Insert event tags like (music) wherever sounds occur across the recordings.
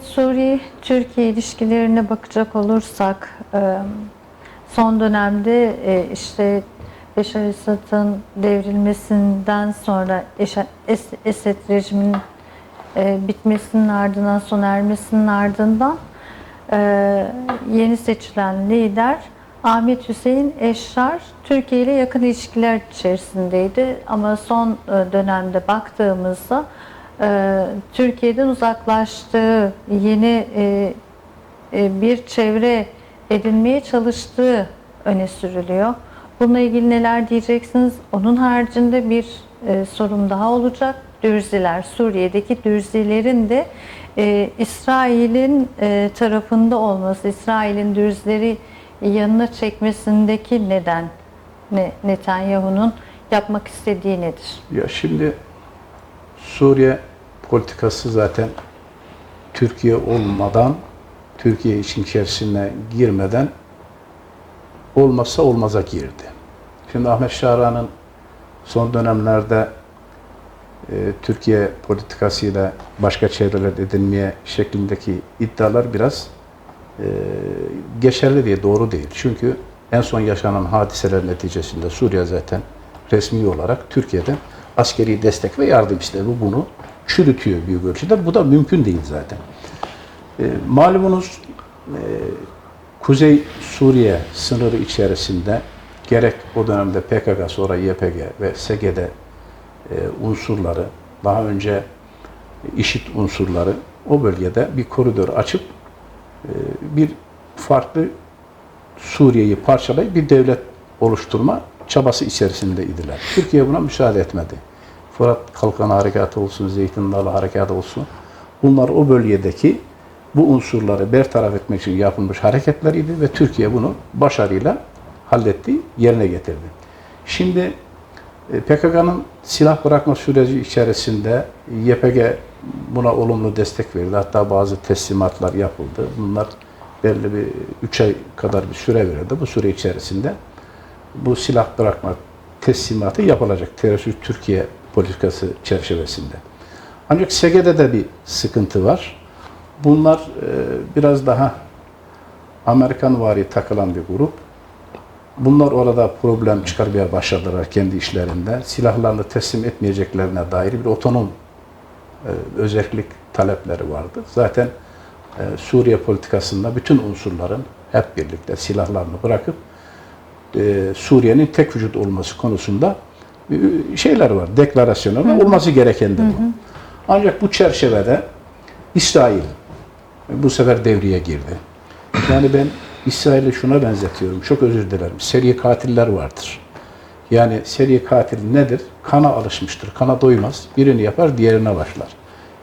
Suriye-Türkiye ilişkilerine bakacak olursak e, son dönemde e, işte Beşar Esad'ın devrilmesinden sonra Esed rejiminin e, bitmesinin ardından sona ermesinin ardından yeni seçilen lider Ahmet Hüseyin Eşrar Türkiye ile yakın ilişkiler içerisindeydi. Ama son dönemde baktığımızda Türkiye'den uzaklaştığı yeni e, e, bir çevre edinmeye çalıştığı öne sürülüyor. Bununla ilgili neler diyeceksiniz? Onun haricinde bir e, sorum daha olacak. Dürziler, Suriye'deki Dürzilerin de e, İsrail'in e, tarafında olması, İsrail'in Dürzileri yanına çekmesindeki neden ne Netanyahu'nun yapmak istediği nedir? Ya şimdi Suriye politikası zaten Türkiye olmadan, Türkiye için içerisine girmeden olmazsa olmaza girdi. Şimdi Ahmet Şahra'nın son dönemlerde e, Türkiye politikasıyla başka çevreler edinmeye şeklindeki iddialar biraz e, geçerli diye doğru değil. Çünkü en son yaşanan hadiseler neticesinde Suriye zaten resmi olarak Türkiye'den askeri destek ve yardım istedi. Bu bunu çürütüyor büyük ölçüde. Bu da mümkün değil zaten. E, malumunuz e, Kuzey Suriye sınırı içerisinde gerek o dönemde PKK sonra YPG ve SGD e, unsurları daha önce işit unsurları o bölgede bir koridor açıp e, bir farklı Suriye'yi parçalayıp bir devlet oluşturma çabası içerisindeydiler. Türkiye buna müsaade etmedi. Fırat Kalkan Harekatı olsun, Zeytin Dalı Harekatı olsun. Bunlar o bölgedeki bu unsurları bertaraf etmek için yapılmış hareketleriydi ve Türkiye bunu başarıyla halletti, yerine getirdi. Şimdi e, PKK'nın silah bırakma süreci içerisinde YPG buna olumlu destek verdi. Hatta bazı teslimatlar yapıldı. Bunlar belli bir 3 ay kadar bir süre verildi. Bu süre içerisinde bu silah bırakma teslimatı yapılacak. Terörist Türkiye politikası çerçevesinde. Ancak SG'de de bir sıkıntı var. Bunlar e, biraz daha Amerikan vari takılan bir grup. Bunlar orada problem çıkarmaya başladılar kendi işlerinde. Silahlarını teslim etmeyeceklerine dair bir otonom e, özellik talepleri vardı. Zaten e, Suriye politikasında bütün unsurların hep birlikte silahlarını bırakıp Suriye'nin tek vücut olması konusunda şeyler var, deklarasyonlar var. Olması gereken de bu. Ancak bu çerçevede İsrail bu sefer devreye girdi. Yani ben İsrail'i şuna benzetiyorum. Çok özür dilerim. Seri katiller vardır. Yani seri katil nedir? Kana alışmıştır. Kana doymaz. Birini yapar, diğerine başlar.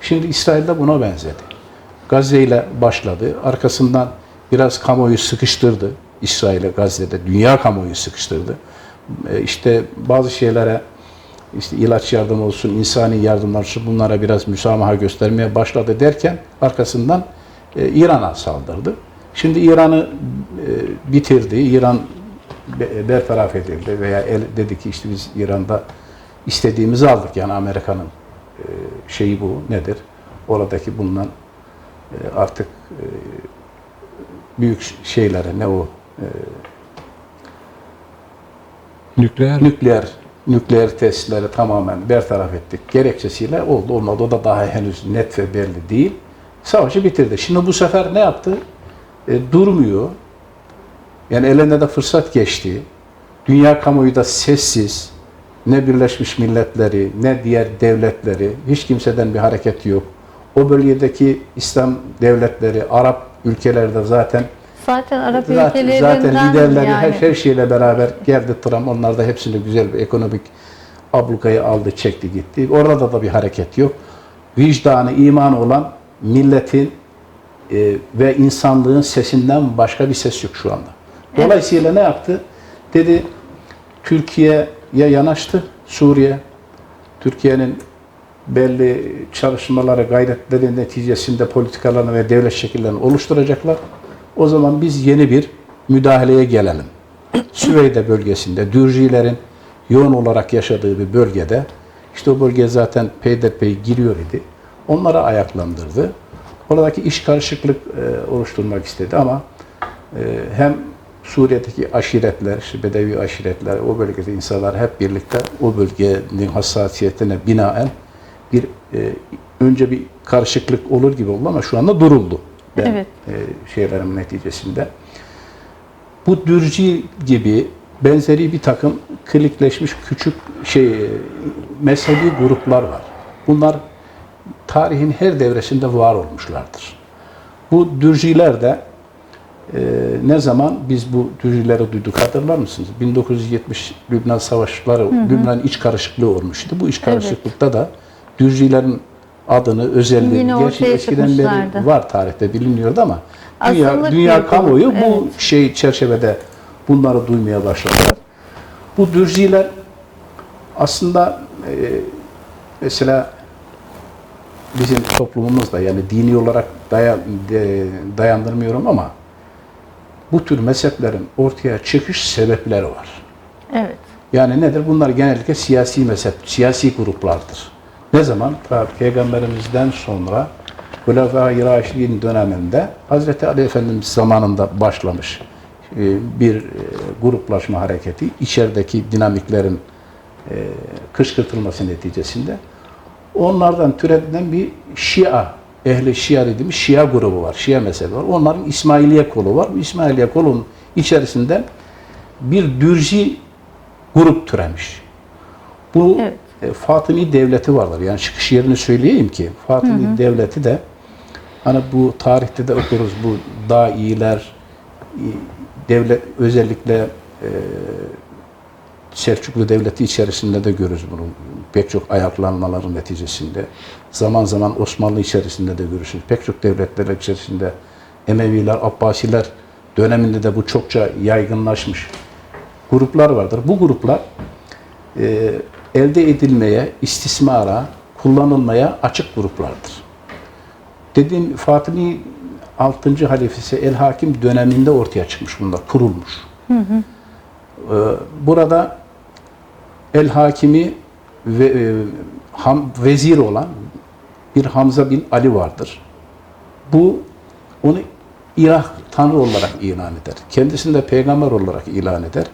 Şimdi İsrail de buna benzedi. Gazze ile başladı. Arkasından biraz kamuoyu sıkıştırdı. İsrail'e Gazze'de dünya kamuoyu sıkıştırdı. E, İşte bazı şeylere işte ilaç yardım olsun, insani yardımlar olsun bunlara biraz müsamaha göstermeye başladı derken arkasından e, İran'a saldırdı. Şimdi İran'ı e, bitirdi. İran be- bertaraf edildi veya el, dedi ki işte biz İran'da istediğimizi aldık. Yani Amerika'nın e, şeyi bu nedir? Oradaki bulunan e, artık e, büyük şeylere ne o e, Nükleer nükleer nükleer testleri tamamen bertaraf ettik gerekçesiyle oldu. Olmadı. Da daha henüz net ve belli değil. Savaşı bitirdi. Şimdi bu sefer ne yaptı? E, durmuyor. Yani elinde de fırsat geçti. Dünya kamuoyu da sessiz. Ne Birleşmiş Milletleri, ne diğer devletleri, hiç kimseden bir hareket yok. O bölgedeki İslam devletleri, Arap ülkelerde zaten Zaten Arap Zaten, ülkelerinden zaten liderleri yani her, her şeyle beraber geldi Trump. Onlar da hepsini güzel bir ekonomik ablukayı aldı, çekti gitti. Orada da bir hareket yok. Vicdanı, imanı olan milletin e, ve insanlığın sesinden başka bir ses yok şu anda. Dolayısıyla ne yaptı? Dedi Türkiye'ye yanaştı. Suriye, Türkiye'nin belli çalışmaları, gayretleri neticesinde politikalarını ve devlet şekillerini oluşturacaklar. O zaman biz yeni bir müdahaleye gelelim. (clears throat) Süveyde bölgesinde Dürzilerin yoğun olarak yaşadığı bir bölgede işte o bölge zaten peyderpey giriyor idi. Onları ayaklandırdı. oradaki iş karışıklık e, oluşturmak istedi ama e, hem Suriye'deki aşiretler, işte Bedevi aşiretler, o bölgede insanlar hep birlikte o bölgenin hassasiyetine binaen bir e, önce bir karışıklık olur gibi oldu ama şu anda duruldu. Ben, Evet. e, şeylerin neticesinde. Bu dürci gibi benzeri bir takım klikleşmiş küçük şey e, mezhebi gruplar var. Bunlar tarihin her devresinde var olmuşlardır. Bu dürciler de e, ne zaman biz bu dürcileri duyduk hatırlar mısınız? 1970 Lübnan savaşları, Lübnan iç karışıklığı olmuştu. Bu iç karışıklıkta da dürcilerin adını, özelliğini, Yine gerçi eskiden beri var tarihte biliniyordu ama dünya, Azınlık dünya kamuoyu grup, bu şey çerçevede bunları duymaya başladılar. Bu dürciler aslında e, mesela bizim toplumumuzda yani dini olarak daya, de- dayandırmıyorum ama bu tür mezheplerin ortaya çıkış sebepleri var. Evet. Yani nedir? Bunlar genellikle siyasi mezhep, siyasi gruplardır. Ne zaman? Ta Peygamberimizden sonra Raşidin döneminde Hazreti Ali Efendimiz zamanında başlamış e, bir e, gruplaşma hareketi, içerideki dinamiklerin e, kışkırtılması neticesinde onlardan türetilen bir Şia, ehli Şia dediğimiz Şia grubu var, Şia mezhebi var. Onların İsmailiye kolu var. Bu İsmailiye kolunun içerisinden bir dürzi grup türemiş. Bu Evet. E, Fatımi devleti vardır. Yani çıkış yerini söyleyeyim ki Fatımi devleti de hani bu tarihte de okuruz bu dailer devlet özellikle e, Selçuklu Devleti içerisinde de görürüz bunu. Pek çok ayaklanmaların neticesinde. Zaman zaman Osmanlı içerisinde de görürsünüz. Pek çok devletler içerisinde Emeviler, Abbasiler döneminde de bu çokça yaygınlaşmış gruplar vardır. Bu gruplar e, elde edilmeye, istismara, kullanılmaya açık gruplardır. Dediğim Fatımi 6. halifesi El Hakim döneminde ortaya çıkmış bunlar, kurulmuş. Ee, Burada El Hakimi ve e, ham, vezir olan bir Hamza bin Ali vardır. Bu onu ilah tanrı olarak ilan eder. Kendisini de peygamber olarak ilan eder.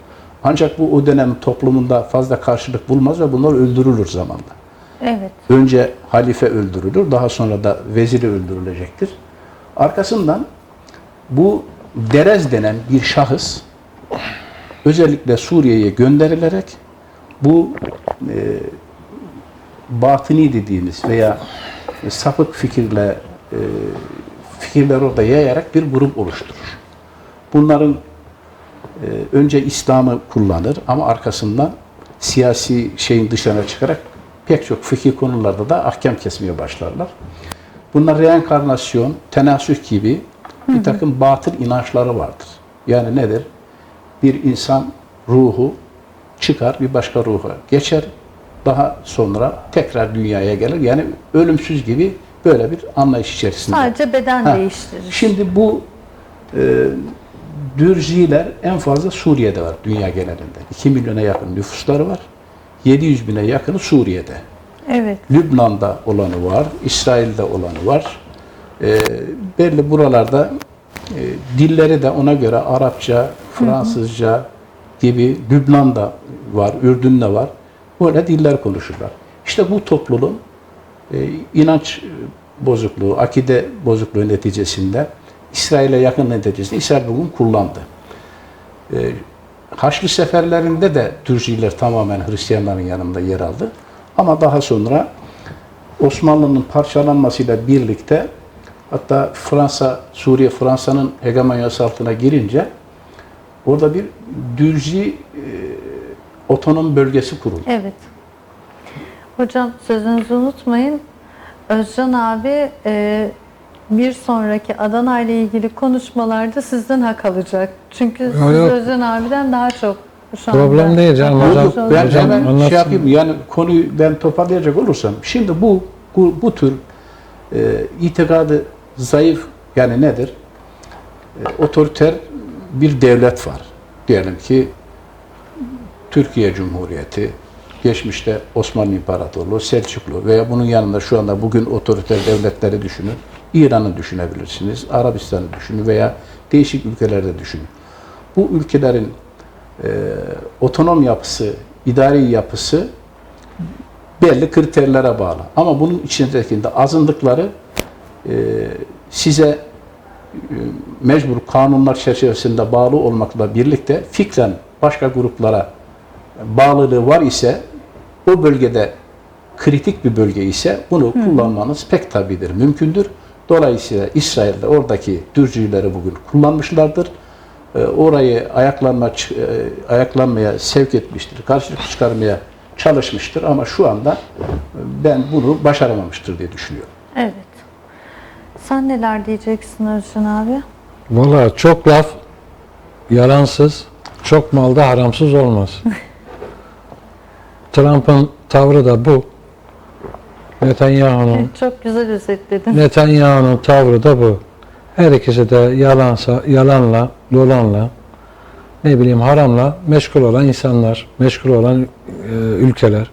Ancak bu o dönem toplumunda fazla karşılık bulmaz ve bunlar öldürülür zamanla. Evet. Önce halife öldürülür, daha sonra da veziri öldürülecektir. Arkasından bu Derez denen bir şahıs özellikle Suriye'ye gönderilerek bu e, batıni dediğimiz veya sapık fikirle e, fikirler orada yayarak bir grup oluşturur. Bunların önce İslam'ı kullanır ama arkasından siyasi şeyin dışına çıkarak pek çok fikir konularda da ahkam kesmeye başlarlar. Bunlar reenkarnasyon, tenasüh gibi bir takım batıl inançları vardır. Yani nedir? Bir insan ruhu çıkar bir başka ruha geçer. Daha sonra tekrar dünyaya gelir. Yani ölümsüz gibi böyle bir anlayış içerisinde. Sadece beden Ha, değiştirir. Şimdi bu e, Dürziler en fazla Suriye'de var dünya genelinde. 2 milyona yakın nüfusları var. 700 bine yakını Suriye'de. Evet. Lübnan'da olanı var, İsrail'de olanı var. E, belli buralarda e, dilleri de ona göre Arapça, Fransızca gibi Lübnan'da var, Ürdün'de var. Böyle diller konuşurlar. İşte bu topluluğun e, inanç bozukluğu, akide bozukluğu neticesinde İsrail'e yakın neticesinde İsrail bugün kullandı. E, Haçlı seferlerinde de Türkçüler tamamen Hristiyanların yanında yer aldı. Ama daha sonra Osmanlı'nın parçalanmasıyla birlikte hatta Fransa, Suriye Fransa'nın hegemonyası altına girince orada bir Dürzi e, otonom bölgesi kuruldu. Evet. Hocam sözünüzü unutmayın. Özcan abi e, bir sonraki Adana ile ilgili konuşmalarda sizden hak alacak. Çünkü siz yok. Özcan abiden daha çok şu anda Problem değil canım, hocam. Yok, ben. Hocam hemen anlatsın. şey yapayım yani konuyu ben toparlayacak olursam şimdi bu bu, bu tür e, itikadı zayıf yani nedir? E, otoriter bir devlet var. Diyelim ki Türkiye Cumhuriyeti, geçmişte Osmanlı İmparatorluğu, Selçuklu veya bunun yanında şu anda bugün otoriter devletleri düşünün. İran'ı düşünebilirsiniz, Arabistan'ı düşünün veya değişik ülkelerde düşünün. Bu ülkelerin e, otonom yapısı, idari yapısı belli kriterlere bağlı. Ama bunun içindeki de azınlıkları e, size e, mecbur kanunlar çerçevesinde bağlı olmakla birlikte fikren başka gruplara bağlılığı var ise o bölgede kritik bir bölge ise bunu kullanmanız pek tabidir, mümkündür. Dolayısıyla İsrail'de oradaki dürcüleri bugün kullanmışlardır. E, orayı ayaklanma, e, ayaklanmaya sevk etmiştir, karşılık çıkarmaya çalışmıştır ama şu anda e, ben bunu başaramamıştır diye düşünüyorum. Evet. Sen neler diyeceksin Özcan abi? Valla çok laf yalansız, çok malda haramsız olmaz. (laughs) Trump'ın tavrı da bu. Netanyahu'nun Çok güzel özetledin. Netanyahu'nun tavrı da bu. Her ikisi de yalansa, yalanla, dolanla, ne bileyim haramla meşgul olan insanlar, meşgul olan e, ülkeler.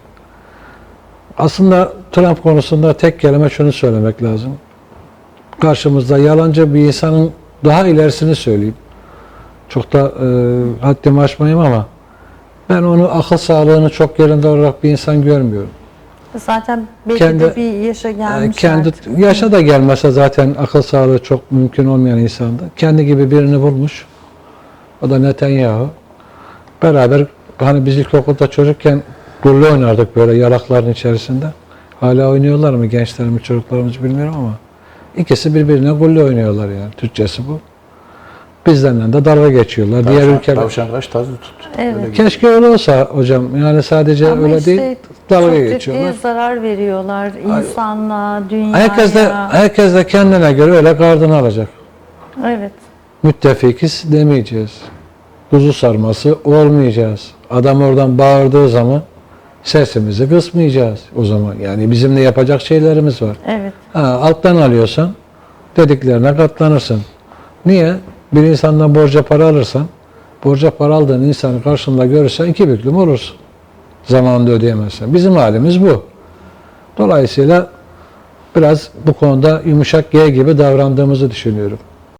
Aslında Trump konusunda tek kelime şunu söylemek lazım. Karşımızda yalancı bir insanın daha ilerisini söyleyeyim. Çok da e, haddimi aşmayayım ama ben onu akıl sağlığını çok yerinde olarak bir insan görmüyorum. Zaten belki Kendi- de bir yaşa Yani gelmiş kendi artık. yaşa da gelmese zaten akıl sağlığı çok mümkün olmayan insandı. Kendi gibi birini bulmuş. O da Netanyahu. Beraber hani biz ilkokulda çocukken gulle oynardık böyle yarakların içerisinde. Hala oynuyorlar mı gençlerimiz, çocuklarımız bilmiyorum ama ikisi birbirine gulle oynuyorlar yani. Türkçesi bu. Bizden de dalga geçiyorlar. Diğer Tavşan, ülkeler. tavşan kaç tazı tut. Evet. Öyle Keşke öyle olsa hocam. Yani sadece Ama öyle işte değil. Dalga çok geçiyorlar. ciddi zarar veriyorlar insanlığa, dünyaya. Herkes de, herkes de kendine göre öyle gardını alacak. Evet. müttefikiz demeyeceğiz. Kuzu sarması olmayacağız. Adam oradan bağırdığı zaman sesimizi kısmayacağız o zaman. Yani bizim de yapacak şeylerimiz var. Evet. Ha, alttan alıyorsan dediklerine katlanırsın. Niye? Bir insandan borca para alırsan, borca para aldığın insanı karşında görürsen iki büklüm olursun. Zamanında ödeyemezsen. Bizim halimiz bu. Dolayısıyla biraz bu konuda yumuşak G gibi davrandığımızı düşünüyorum.